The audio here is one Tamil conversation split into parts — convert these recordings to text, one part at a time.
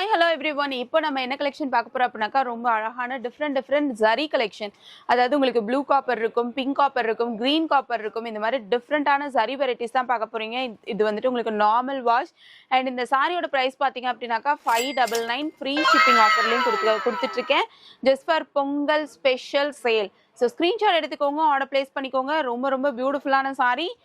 ஹாய் ஹலோ எவ்ரி ஒன் இப்போ நம்ம என்ன கலெக்ஷன் பார்க்க போறோம் அப்படின்னாக்கா ரொம்ப அழகான டிஃப்ரெண்ட் டிஃப்ரெண்ட் ஜரி கலெக்ஷன் அதாவது உங்களுக்கு ப்ளூ காப்பர் இருக்கும் பிங்க் காப்பர் இருக்கும் க்ரீன் காப்பர் இருக்கும். இந்த மாதிரி டிஃப்ரெண்ட்டான ஜரி வெரைட்டிஸ் தான் பார்க்க போறீங்க. இது- வந்துட்டு உங்களுக்கு நார்மல் வாஷ் அண்ட் இந்த சாரியோட ப்ரைஸ் பார்த்தீங்க அப்படின்னாக்கா five double nine free shipping ஆஃபர்லையும் கொடுத்து கொடுத்துட்ருக்கேன். Just for Pongal special sale so screenshot எடுத்துக்கோங்க ஆர்டர் பிளேஸ் பண்ணிக்கோங்க. ரொம்ப ரொம்ப பியூட்டிஃபுல்லான சாரி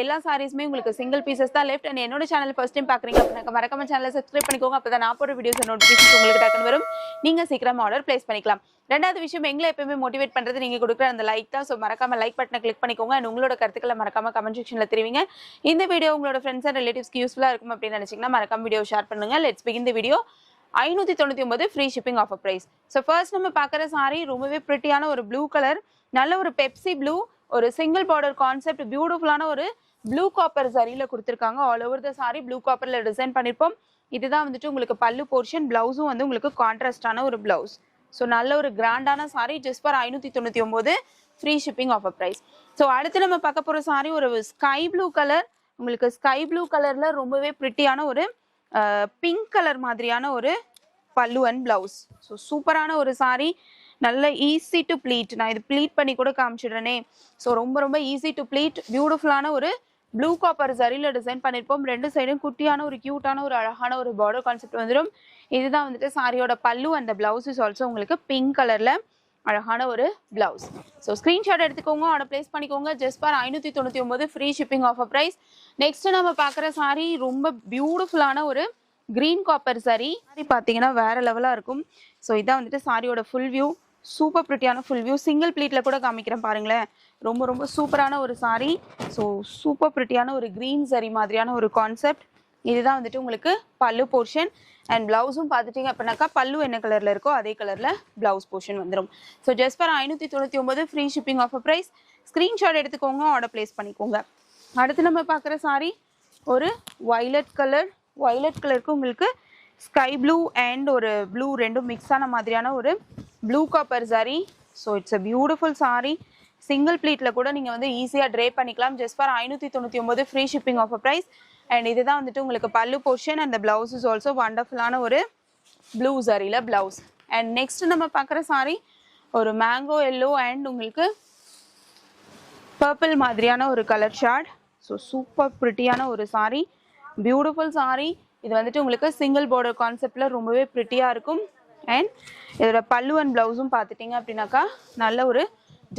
எல்லா சாரீஸுமே உங்களுக்கு சிங்கிள் பீசஸ் தான் லெஃப்ட் அண்ட் என்னோட சேனல் ஃபர்ஸ்ட் டைம் பார்க்குறீங்க அப்படின்னா மறக்காம சேனலை சப்ஸ்கிரைப் பண்ணிக்கோங்க. அப்போ தான் நான் போகிற வீடியோஸ் நோட்டிஃபிகேஷன் உங்களுக்கு டக்குன்னு வரும். நீங்கள் சீக்கிரம் ஆர்டர் பிளேஸ் பண்ணிக்கலாம். ரெண்டாவது விஷயம் எங்களை எப்பயுமே மோட்டிவேட் பண்ணுறது நீங்கள் கொடுக்குற அந்த லைக் தான். ஸோ மறக்காம லைக் பட்டனை கிளிக் பண்ணிக்கோங்க. அண்ட் உங்களோட கருத்துக்களை மறக்காம கமெண்ட் செக்ஷனில் தெரிவிங்க. இந்த வீடியோ உங்களோட ஃப்ரெண்ட்ஸ் அண்ட் ரிலேட்டிவ்ஸ்க்கு யூஸ்ஃபுல்லாக இருக்கும் அப்படின்னு நினச்சிங்கன்னா மறக்காம வீடியோ ஷேர் பண்ணுங்க. லெட்ஸ் பிகின் இந்த வீடியோ ஐநூற்றி தொண்ணூற்றி ஒன்பது free shipping offer price so first நம்ம பார்க்குற சாரி ரொம்பவே ப்ரிட்டியான ஒரு ப்ளூ கலர் நல்ல ஒரு பெப்சி ப்ளூ ஒரு சிங்கிள் பார்டர் கான்செப்ட் பியூட்டிஃபுல்லான ஒரு ப்ளூ காப்பர் சரியில் கொடுத்துருக்காங்க. All over the sari blue காப்பரில் design பண்ணியிருப்போம் இதுதான் வந்துட்டு உங்களுக்கு பல்லு போர்ஷன் ப்ளவுஸும் வந்து உங்களுக்கு கான்ட்ராஸ்டான ஒரு ப்ளவுஸ் ஸோ நல்ல ஒரு கிராண்டான சாரி ஜஸ்ட் ஃபார் ஐநூற்றி தொண்ணூற்றி ஒம்பது free shipping offer price so அடுத்து நம்ம பார்க்க போகிற சாரி ஒரு ஸ்கை ப்ளூ கலர் உங்களுக்கு ஸ்கை ப்ளூ கலரில் ரொம்பவே ப்ரிட்டியான ஒரு பிங்க் கலர் மாதிரியான ஒரு பல்லு அண்ட் பிளவுஸ் ஸோ சூப்பரான ஒரு சாரி நல்ல ஈஸி டு ப்ளீட் நான் இது ப்ளீட் பண்ணி கூட காமிச்சிடுறேனே. ஸோ ரொம்ப ரொம்ப ஈஸி டு ப்ளீட் பியூட்டிஃபுல்லான ஒரு ப்ளூ காப்பர் சரியில் டிசைன் பண்ணியிருப்போம் ரெண்டு சைடும் குட்டியான ஒரு க்யூட்டான ஒரு அழகான ஒரு பார்டர் கான்செப்ட் வந்துடும் இதுதான் வந்துட்டு சாரியோட பல்லு அந்த பிளவுஸ் இஸ் ஆல்சோ உங்களுக்கு பிங்க் கலரில் அழகான ஒரு பிளவுஸ் ஸோ ஸ்க்ரீன்ஷாட் எடுத்துக்கோங்க. ஆர்டர் பிளேஸ் பண்ணிக்கோங்க. ஜஸ்ட் பார் ஐநூற்றி தொண்ணூற்றி ஒம்பது free shipping offer price next நம்ம பார்க்குற சாரி ரொம்ப பியூட்டிஃபுல்லான ஒரு கிரீன் காப்பர் சாரி சாரி பார்த்தீங்கன்னா வேற லெவலாக இருக்கும். ஸோ இதான் வந்துட்டு சாரியோட ஃபுல் வியூ சூப்பர் ப்ரிட்டியான ஃபுல் வியூ சிங்கிள் ப்ளீட்டில் கூட காமிக்கிறேன் பாருங்களேன். ரொம்ப ரொம்ப சூப்பரான ஒரு சாரி ஸோ சூப்பர் ப்ரிட்டியான ஒரு க்ரீன் சரி மாதிரியான ஒரு கான்செப்ட் இதுதான் வந்துட்டு உங்களுக்கு பல்லு போர்ஷன் அண்ட் ப்ளவுஸும் பார்த்துட்டிங்க அப்படின்னாக்கா பல்லு என்ன கலரில் இருக்கோ அதே கலரில் ப்ளவுஸ் போர்ஷன் வந்துடும் ஸோ ஜஸ்ட் ஃபார் ஐநூற்றி தொண்ணூற்றி ஒம்பது free shipping offer price screenshot எடுத்துக்கோங்க ஆர்டர் ப்ளேஸ் பண்ணிக்கோங்க. அடுத்து நம்ம பார்க்குற சாரி ஒரு வைலட் கலர் வைலட் கலருக்கு உங்களுக்கு ஸ்கை ப்ளூ அண்ட் ஒரு ப்ளூ ரெண்டும் மிக்ஸான மாதிரியான ஒரு blue copper sari so it's a beautiful sari single ப்ளீட்டில் கூட நீங்கள் வந்து ஈஸியாக ட்ரே பண்ணிக்கலாம். ஜஸ்ட் ஃபார் ஐநூற்றி தொண்ணூற்றி ஒம்பது free shipping off price and இதுதான் வந்துட்டு உங்களுக்கு பல்லு போர்ஷன் அந்த பிளவுஸ் இஸ் ஆல்சோ வண்டர்ஃபுல்லான ஒரு ப்ளூ சாரியில் பிளவுஸ் அண்ட் நெக்ஸ்ட் நம்ம பார்க்குற சாரி ஒரு மேங்கோ எல்லோ அண்ட் உங்களுக்கு பர்பிள் மாதிரியான ஒரு கலர் ஷார்ட் ஸோ சூப்பர் ப்ரிட்டியான ஒரு சாரி பியூட்டிஃபுல் சாரி இது வந்துட்டு உங்களுக்கு சிங்கிள் பார்டர் கான்செப்டில் ரொம்பவே ப்ரிட்டியாக இருக்கும். அண்ட் இதோட பல்லு அண்ட் ப்ளவுஸும் பார்த்துட்டிங்க அப்படின்னாக்கா நல்ல ஒரு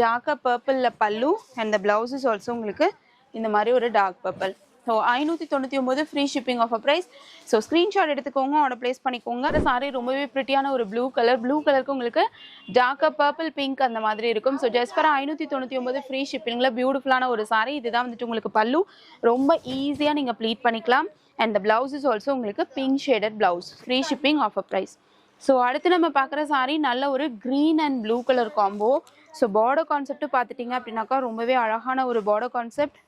டார்க்காக பர்பிளில் பல்லு அண்ட் த ப்ளவுஸஸ் ஆல்சோ உங்களுக்கு இந்த மாதிரி ஒரு டார்க் பர்பிள் ஸோ ஐநூற்றி தொண்ணூற்றி ஒம்பது free shipping offer price so screenshot எடுத்துக்கோங்க ஆர்டர் ப்ளேஸ் பண்ணிக்கோங்க. அந்த சாரி ரொம்பவே ப்ரிட்டியான ஒரு ப்ளூ கலர் ப்ளூ கலருக்கு உங்களுக்கு டார்க்காக பர்பிள் பிங்க் அந்த மாதிரி இருக்கும். ஸோ ஜஸ்ட் ஃபார் ஐநூற்றி தொண்ணூற்றி ஒம்பது ஃப்ரீ ஷிப்பிங்கில் பியூட்டிஃபுல்லான ஒரு சாரி இதுதான் வந்துட்டு உங்களுக்கு பல்லு. ரொம்ப ஈஸியாக நீங்கள் ப்ளீட் பண்ணிக்கலாம். And the blouse is also உங்களுக்கு pink shaded blouse free shipping off a price so அடுத்து நம்ம பார்க்குற சாரி நல்ல ஒரு green and blue colour combo so border concept பார்த்துட்டிங்க அப்படின்னாக்கா ரொம்பவே அழகான ஒரு பார்டர் கான்செப்ட்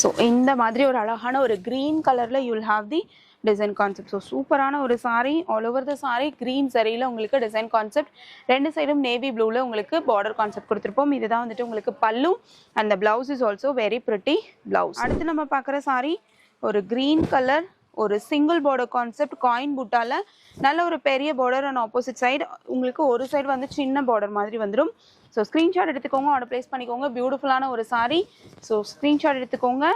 ஸோ இந்த மாதிரி ஒரு அழகான ஒரு க்ரீன் கலரில் you'll have the design concept so சூப்பரான ஒரு sari all over the sari green சரியில் உங்களுக்கு டிசைன் கான்செப்ட் ரெண்டு சைடும் நேவி ப்ளூவில் உங்களுக்கு பார்டர் கான்செப்ட் கொடுத்துருப்போம். இதுதான் வந்துட்டு உங்களுக்கு பல்லு அந்த blouse is also very pretty blouse அடுத்து நம்ம பார்க்குற சாரி ஒரு க்ரீன் கலர் ஒரு சிங்கிள் பார்டர் கான்செப்ட் காயின் புட்டால நல்ல ஒரு பெரிய பார்டர் அண்ட் ஆப்போசிட் சைடு உங்களுக்கு ஒரு சைடு வந்து சின்ன பார்டர் மாதிரி வந்துடும். ஸோ ஸ்க்ரீன்ஷாட் எடுத்துக்கோங்க ஆர்டர் ப்ளேஸ் பண்ணிக்கோங்க. பியூட்டிஃபுல்லான ஒரு சாரி ஸோ ஸ்க்ரீன்ஷாட் எடுத்துக்கோங்க.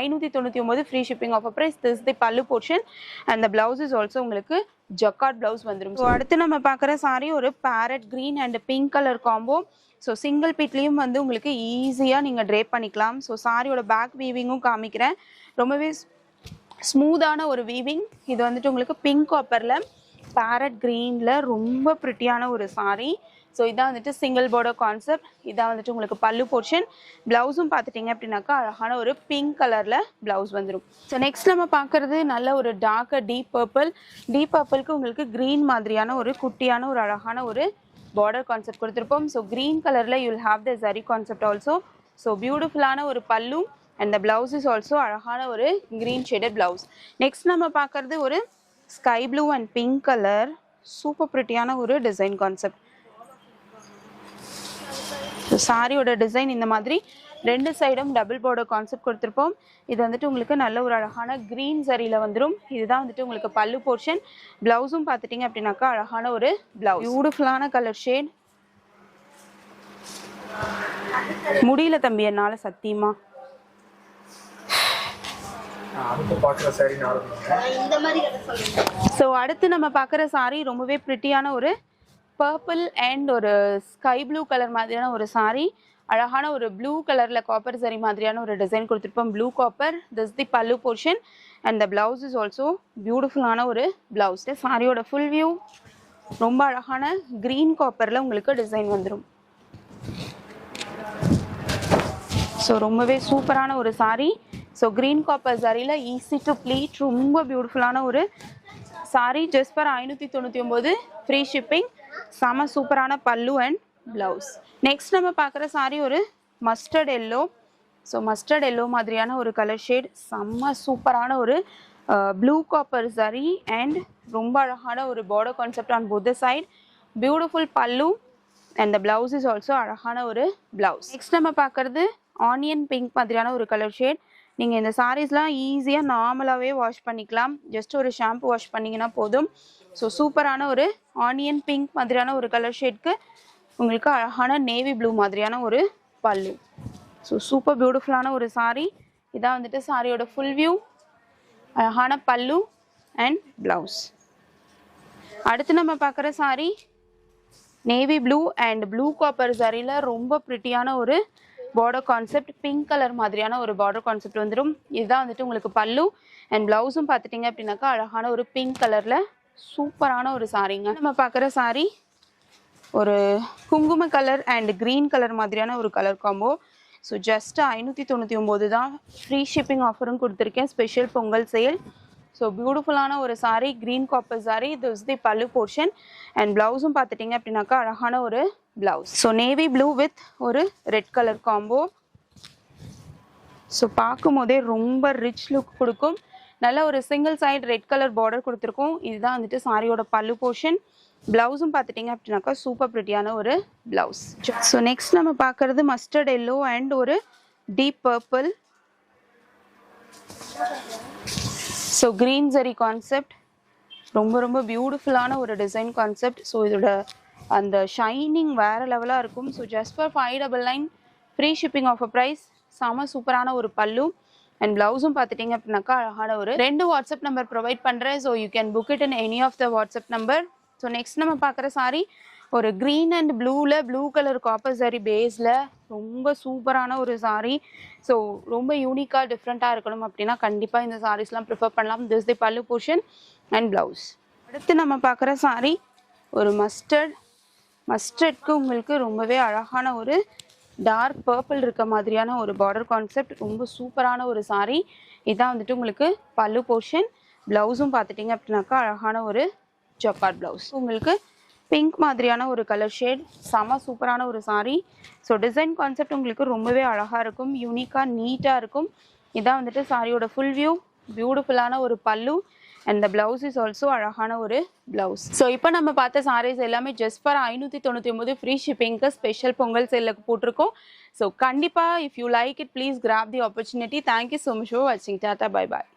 ஐநூற்றி தொண்ணூற்றி ஒம்பது free shipping offer price this the pallu portion and the blouse is also உங்களுக்கு ஜக்காட் பிளவுஸ் வந்துடும் ஸோ அடுத்து நம்ம பார்க்குற சாரி ஒரு parrot green and pink colour combo so single பீட்லேயும் வந்து உங்களுக்கு ஈஸியாக நீங்கள் ட்ரேப் பண்ணிக்கலாம். ஸோ சாரியோட பேக் வீவிங்கும் காமிக்கிறேன். ரொம்பவே ஸ்மூத்தான ஒரு வீவிங் இது வந்துட்டு உங்களுக்கு பிங்க் காப்பரில் பேரட் க்ரீனில் ரொம்ப ப்ரிட்டியான ஒரு சாரி ஸோ இதான் வந்துட்டு சிங்கிள் போர்டர் கான்செப்ட் இதான் வந்துட்டு உங்களுக்கு பல்லு போர்ஷன் ப்ளவுஸும் பார்த்துட்டிங்க அப்படின்னாக்கா அழகான ஒரு பிங்க் கலரில் ப்ளவுஸ் வந்துடும் ஸோ நெக்ஸ்ட் நம்ம பார்க்குறது நல்ல ஒரு டார்க்கர் டீப் பர்பிள் டீப் பர்பிளுக்கு உங்களுக்கு க்ரீன் மாதிரியான ஒரு குட்டியான ஒரு அழகான ஒரு பார்டர் கான்செப்ட் கொடுத்துருப்போம். ஸோ க்ரீன் கலரில் you'll have the zari concept also so பியூட்டிஃபுல்லான ஒரு பல்லும் and the blouse is also அழகான ஒரு க்ரீன் ஷேடட் பிளவுஸ் நெக்ஸ்ட் நம்ம பார்க்குறது ஒரு sky blue and pink colour super ப்ரிட்டியான ஒரு டிசைன் கான்செப்ட் சாரியோட டிசைன் இந்த மாதிரி. ரெண்டு சைடும் டபுள் போர்டர் கான்செப்ட் கொடுத்துருப்போம். இது வந்துட்டு உங்களுக்கு நல்ல ஒரு அழகான க்ரீன் சரியில் வந்துடும் இதுதான் வந்துட்டு உங்களுக்கு பல்லு போர்ஷன் ப்ளவுஸும் பார்த்துட்டிங்க அப்படின்னாக்கா அழகான ஒரு ப்ளவுஸ் பியூட்டிஃபுல்லான கலர் ஷேட் முடியல தம்பி என்னால் சத்தியமாக அடுத்து பார்க்குற சாரி நார்மல் ஸோ அடுத்து நம்ம பார்க்குற saree ரொம்பவே ப்ரிட்டியான ஒரு பர்பிள் அண்ட் ஒரு ஸ்கை ப்ளூ கலர் மாதிரியான ஒரு saree. அழகான ஒரு ப்ளூ கலரில் காப்பர் சரி மாதிரியான ஒரு டிசைன் கொடுத்துருப்போம். Blue copper this the pallu portion and the blouse is also பியூட்டிஃபுல்லான ஒரு பிளவுஸ் சாரியோட ஃபுல் வியூ ரொம்ப அழகான க்ரீன் காப்பரில் உங்களுக்கு டிசைன் வந்துடும் ஸோ ரொம்பவே சூப்பரான ஒரு saree. ஸோ க்ரீன் காப்பர் சாரியில் ஈஸி டு ப்ளீட் ரொம்ப பியூட்டிஃபுல்லான ஒரு சாரி ஜஸ்ட் ஃபார் ஐநூற்றி தொண்ணூற்றி ஒம்பது ஃப்ரீ ஷிப்பிங் செம சூப்பரான பல்லு அண்ட் ப்ளவுஸ் நெக்ஸ்ட் நம்ம பார்க்குற சாரி ஒரு mustard yellow so mustard yellow மாதிரியான ஒரு கலர் ஷேட் செம்ம சூப்பரான ஒரு ப்ளூ காப்பர் சரி அண்ட் ரொம்ப அழகான ஒரு border concept on both side beautiful pallu and the blouse is also அழகான ஒரு பிளவுஸ் நெக்ஸ்ட் நம்ம பார்க்கறது ஆனியன் பிங்க் மாதிரியான ஒரு கலர் ஷேட் நீங்கள் இந்த சாரீஸ்லாம் ஈஸியாக நார்மலாகவே வாஷ் பண்ணிக்கலாம். ஜஸ்ட் ஒரு ஷாம்பு வாஷ் பண்ணிங்கன்னா போதும். ஸோ சூப்பரான ஒரு ஆனியன் பிங்க் மாதிரியான ஒரு கலர் ஷேட்க்கு உங்களுக்கு அழகான நேவி ப்ளூ மாதிரியான ஒரு பல்லு. ஸோ சூப்பர் பியூட்டிஃபுல்லான ஒரு சாரீ இதான் வந்துட்டு சாரியோட ஃபுல் வியூ அழகான பல்லு அண்ட் ப்ளவுஸ் அடுத்து நம்ம பார்க்குற sari navy blue and blue copper சாரியில் ரொம்ப ப்ரிட்டியான ஒரு பார்டர் கான்செப்ட் பிங்க் கலர் மாதிரியான ஒரு பார்டர் கான்செப்ட் வந்துடும் இதுதான் வந்துட்டு உங்களுக்கு பல்லு அண்ட் ப்ளவுஸும் பார்த்துட்டிங்க அப்படின்னாக்கா அழகான ஒரு பிங்க் கலரில் சூப்பரான ஒரு சாரீங்க. நம்ம பார்க்குற சாரீ ஒரு குங்கும கலர் அண்ட் க்ரீன் கலர் மாதிரியான ஒரு கலர் காம்போ ஸோ ஜஸ்ட் ஐநூற்றி தொண்ணூற்றி ஒம்பது தான் ஃப்ரீ ஷிப்பிங் ஆஃபரும் கொடுத்துருக்கேன். ஸ்பெஷல் பொங்கல் சேல் ஸோ பியூட்டிஃபுல்லான ஒரு சாரீ க்ரீன் காப்பர் saree. இது தி பல்லு போர்ஷன் அண்ட் ப்ளவுஸும் பார்த்துட்டிங்க அப்படின்னாக்கா அழகான ஒரு blouse so navy blue with ஒரு ரெட் கலர் காம்போ ஸோ பார்க்கும் போதே ரொம்ப ரிச் லுக் கொடுக்கும். நல்ல ஒரு single side red colour border கொடுத்துருக்கோம். இதுதான் வந்துட்டு சாரியோட பல்லு போர்ஷன் ப்ளவுஸும் பார்த்துட்டிங்க அப்படின்னாக்கா சூப்பர் ப்ரிட்டியான ஒரு ப்ளவுஸ் ஸோ நெக்ஸ்ட் நம்ம பார்க்கறது மஸ்டர்ட் எல்லோ அண்ட் ஒரு deep purple so green zari concept ரொம்ப ரொம்ப பியூட்டிஃபுல்லான ஒரு டிசைன் கான்செப்ட் ஸோ இதோட அந்த ஷைனிங் வேறு லெவலாக இருக்கும். So just for five double nine free shipping offer price செம சூப்பரான ஒரு பல்லு. அண்ட் ப்ளவுஸும் பார்த்துட்டிங்க அப்படின்னாக்கா அழகான ஒரு ரெண்டு வாட்ஸ்அப் நம்பர் ப்ரொவைட் பண்ணுறேன் so you can book it in any of the WhatsApp number so next நம்ம பார்க்குற சாரி ஒரு க்ரீன் அண்ட் ப்ளூவில் ப்ளூ கலர் காப்பர் சாரி பேஸில் ரொம்ப சூப்பரான ஒரு சாரீ ஸோ ரொம்ப யூனிக்காக டிஃப்ரெண்ட்டாக இருக்கணும் அப்படின்னா கண்டிப்பாக இந்த சாரீஸ்லாம் ப்ரிஃபர் பண்ணலாம். This the pallu portion and blouse அடுத்து நம்ம பார்க்குற saree ஒரு மஸ்டர்ட் மஸ்டர்ட்க்கு உங்களுக்கு ரொம்பவே அழகான ஒரு டார்க் பர்பிள் இருக்க மாதிரியான ஒரு பார்டர் கான்செப்ட் ரொம்ப சூப்பரான ஒரு saree. இதான் வந்துட்டு உங்களுக்கு பல்லு போர்ஷன் ப்ளவுஸும் பார்த்துட்டிங்க அப்படின்னாக்கா அழகான ஒரு ஜப்பார் ப்ளவுஸ் உங்களுக்கு பிங்க் மாதிரியான ஒரு கலர் ஷேட் செம சூப்பரான ஒரு saree. ஸோ டிசைன் கான்செப்ட் உங்களுக்கு ரொம்பவே அழகாக இருக்கும் யூனிக்காக நீட்டாக இருக்கும். இதான் வந்துட்டு சாரியோட ஃபுல் வியூ பியூட்டிஃபுல்லான ஒரு pallu. And the blouse is also அழகான ஒரு பிளவுஸ் ஸோ இப்போ நம்ம பார்த்த சாரீஸ் எல்லாமே ஜஸ்ட் ஃபார் ஐநூற்றி தொண்ணூற்றி ஒம்பது ஃப்ரீ ஷிப்பிங்க்கு ஸ்பெஷல் பொங்கல் செல்லுக்கு போட்டிருக்கோம். ஸோ கண்டிப்பாக if you like it please grab the opportunity thank you so much for வாட்சிங் டாட்டா பை பாய்